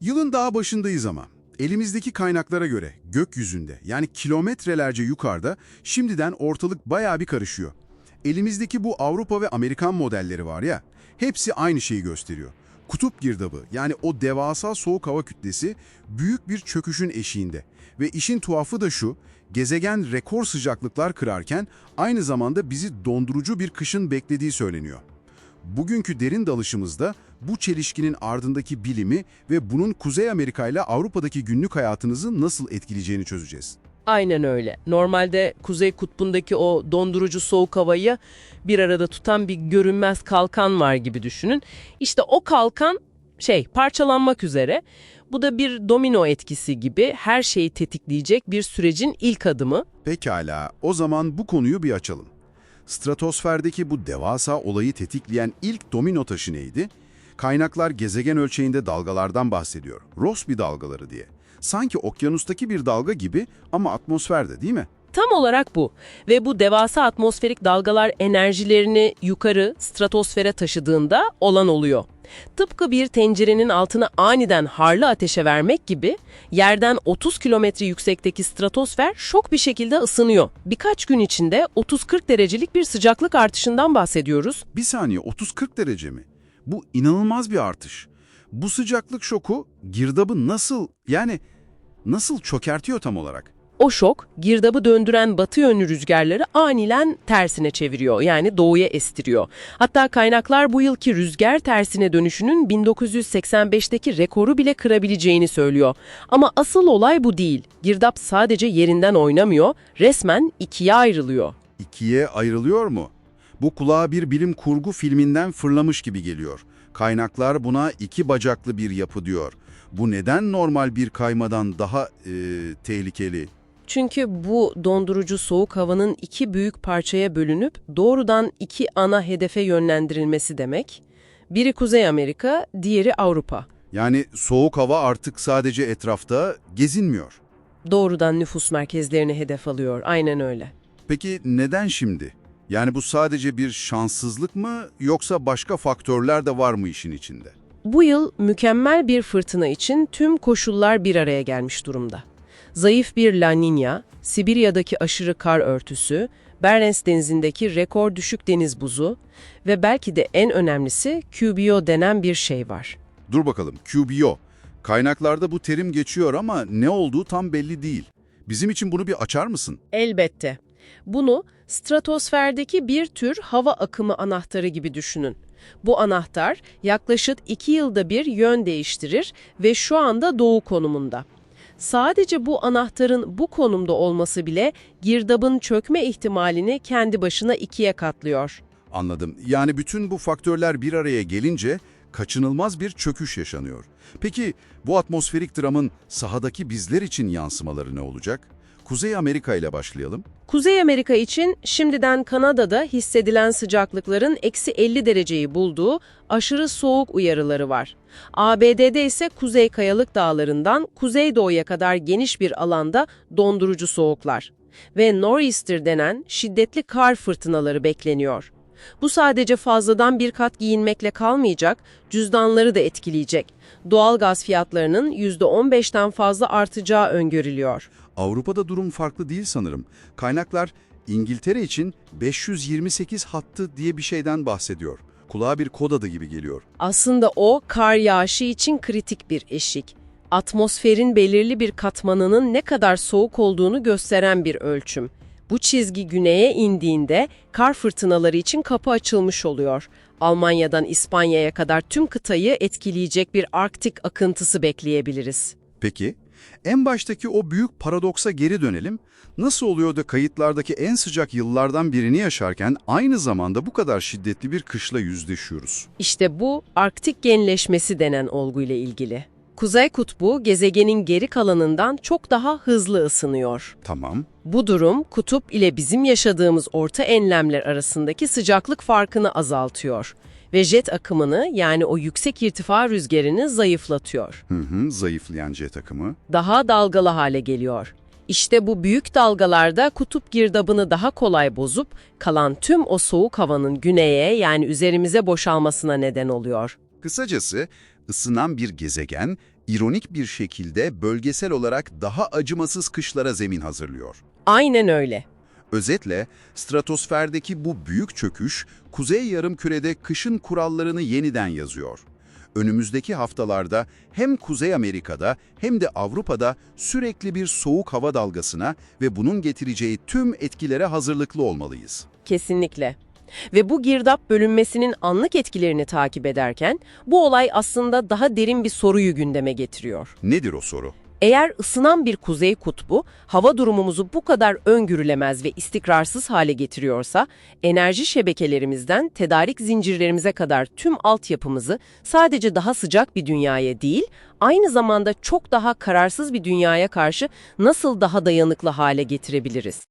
Yılın daha başındayız ama. Elimizdeki kaynaklara göre gökyüzünde yani kilometrelerce yukarıda şimdiden ortalık bayağı bir karışıyor. Elimizdeki bu Avrupa ve Amerikan modelleri var ya, hepsi aynı şeyi gösteriyor. Kutup girdabı yani o devasa soğuk hava kütlesi büyük bir çöküşün eşiğinde. Ve işin tuhafı da şu, gezegen rekor sıcaklıklar kırarken aynı zamanda bizi dondurucu bir kışın beklediği söyleniyor. Bugünkü derin dalışımızda bu çelişkinin ardındaki bilimi ve bunun Kuzey Amerika ile Avrupa'daki günlük hayatınızı nasıl etkileyeceğini çözeceğiz. Aynen öyle. Normalde Kuzey Kutbu'ndaki o dondurucu soğuk havayı bir arada tutan bir görünmez kalkan var gibi düşünün. İşte o kalkan şey parçalanmak üzere. Bu da bir domino etkisi gibi her şeyi tetikleyecek bir sürecin ilk adımı. Pekala, o zaman bu konuyu bir açalım. Stratosferdeki bu devasa olayı tetikleyen ilk domino taşı neydi? Kaynaklar gezegen ölçeğinde dalgalardan bahsediyor. Rossby dalgaları diye. Sanki okyanustaki bir dalga gibi ama atmosferde değil mi? Tam olarak bu. Ve bu devasa atmosferik dalgalar enerjilerini yukarı stratosfere taşıdığında olan oluyor. Tıpkı bir tencerenin altına aniden harlı ateşe vermek gibi yerden 30 kilometre yüksekteki stratosfer şok bir şekilde ısınıyor. Birkaç gün içinde 30-40 derecelik bir sıcaklık artışından bahsediyoruz. Bir saniye 30-40 derece mi? Bu inanılmaz bir artış. Bu sıcaklık şoku girdabı nasıl yani nasıl çökertiyor tam olarak? O şok, girdabı döndüren batı yönlü rüzgarları anilen tersine çeviriyor, yani doğuya estiriyor. Hatta kaynaklar bu yılki rüzgar tersine dönüşünün 1985'teki rekoru bile kırabileceğini söylüyor. Ama asıl olay bu değil. Girdap sadece yerinden oynamıyor, resmen ikiye ayrılıyor. İkiye ayrılıyor mu? Bu kulağa bir bilim kurgu filminden fırlamış gibi geliyor. Kaynaklar buna iki bacaklı bir yapı diyor. Bu neden normal bir kaymadan daha e, tehlikeli? Çünkü bu dondurucu soğuk havanın iki büyük parçaya bölünüp doğrudan iki ana hedefe yönlendirilmesi demek. Biri Kuzey Amerika, diğeri Avrupa. Yani soğuk hava artık sadece etrafta gezinmiyor. Doğrudan nüfus merkezlerini hedef alıyor. Aynen öyle. Peki neden şimdi? Yani bu sadece bir şanssızlık mı yoksa başka faktörler de var mı işin içinde? Bu yıl mükemmel bir fırtına için tüm koşullar bir araya gelmiş durumda. Zayıf bir La Niña, Sibirya'daki aşırı kar örtüsü, Barents Denizi'ndeki rekor düşük deniz buzu ve belki de en önemlisi QBO denen bir şey var. Dur bakalım, QBO. Kaynaklarda bu terim geçiyor ama ne olduğu tam belli değil. Bizim için bunu bir açar mısın? Elbette. Bunu stratosferdeki bir tür hava akımı anahtarı gibi düşünün. Bu anahtar yaklaşık 2 yılda bir yön değiştirir ve şu anda doğu konumunda. Sadece bu anahtarın bu konumda olması bile girdabın çökme ihtimalini kendi başına ikiye katlıyor. Anladım. Yani bütün bu faktörler bir araya gelince kaçınılmaz bir çöküş yaşanıyor. Peki bu atmosferik dramın sahadaki bizler için yansımaları ne olacak? Kuzey Amerika ile başlayalım. Kuzey Amerika için şimdiden Kanada'da hissedilen sıcaklıkların eksi 50 dereceyi bulduğu aşırı soğuk uyarıları var. ABD'de ise Kuzey Kayalık Dağları'ndan Kuzeydoğu'ya kadar geniş bir alanda dondurucu soğuklar ve nor'easter denen şiddetli kar fırtınaları bekleniyor. Bu sadece fazladan bir kat giyinmekle kalmayacak, cüzdanları da etkileyecek. Doğal gaz fiyatlarının %15'ten fazla artacağı öngörülüyor. Avrupa'da durum farklı değil sanırım. Kaynaklar İngiltere için 528 hattı diye bir şeyden bahsediyor. Kulağa bir kod adı gibi geliyor. Aslında o kar yağışı için kritik bir eşik. Atmosferin belirli bir katmanının ne kadar soğuk olduğunu gösteren bir ölçüm. Bu çizgi güneye indiğinde kar fırtınaları için kapı açılmış oluyor. Almanya'dan İspanya'ya kadar tüm kıtayı etkileyecek bir Arktik akıntısı bekleyebiliriz. Peki, en baştaki o büyük paradoksa geri dönelim. Nasıl oluyor da kayıtlardaki en sıcak yıllardan birini yaşarken aynı zamanda bu kadar şiddetli bir kışla yüzleşiyoruz? İşte bu Arktik genleşmesi denen olguyla ilgili. Kuzey kutbu gezegenin geri kalanından çok daha hızlı ısınıyor. Tamam. Bu durum kutup ile bizim yaşadığımız orta enlemler arasındaki sıcaklık farkını azaltıyor ve jet akımını yani o yüksek irtifa rüzgarını zayıflatıyor. Hı hı, zayıflayan jet akımı. Daha dalgalı hale geliyor. İşte bu büyük dalgalarda kutup girdabını daha kolay bozup kalan tüm o soğuk havanın güneye yani üzerimize boşalmasına neden oluyor. Kısacası ısınan bir gezegen İronik bir şekilde bölgesel olarak daha acımasız kışlara zemin hazırlıyor. Aynen öyle. Özetle, stratosferdeki bu büyük çöküş, Kuzey Yarımküre'de kışın kurallarını yeniden yazıyor. Önümüzdeki haftalarda hem Kuzey Amerika'da hem de Avrupa'da sürekli bir soğuk hava dalgasına ve bunun getireceği tüm etkilere hazırlıklı olmalıyız. Kesinlikle. Ve bu girdap bölünmesinin anlık etkilerini takip ederken bu olay aslında daha derin bir soruyu gündeme getiriyor. Nedir o soru? Eğer ısınan bir kuzey kutbu hava durumumuzu bu kadar öngörülemez ve istikrarsız hale getiriyorsa, enerji şebekelerimizden tedarik zincirlerimize kadar tüm altyapımızı sadece daha sıcak bir dünyaya değil, aynı zamanda çok daha kararsız bir dünyaya karşı nasıl daha dayanıklı hale getirebiliriz?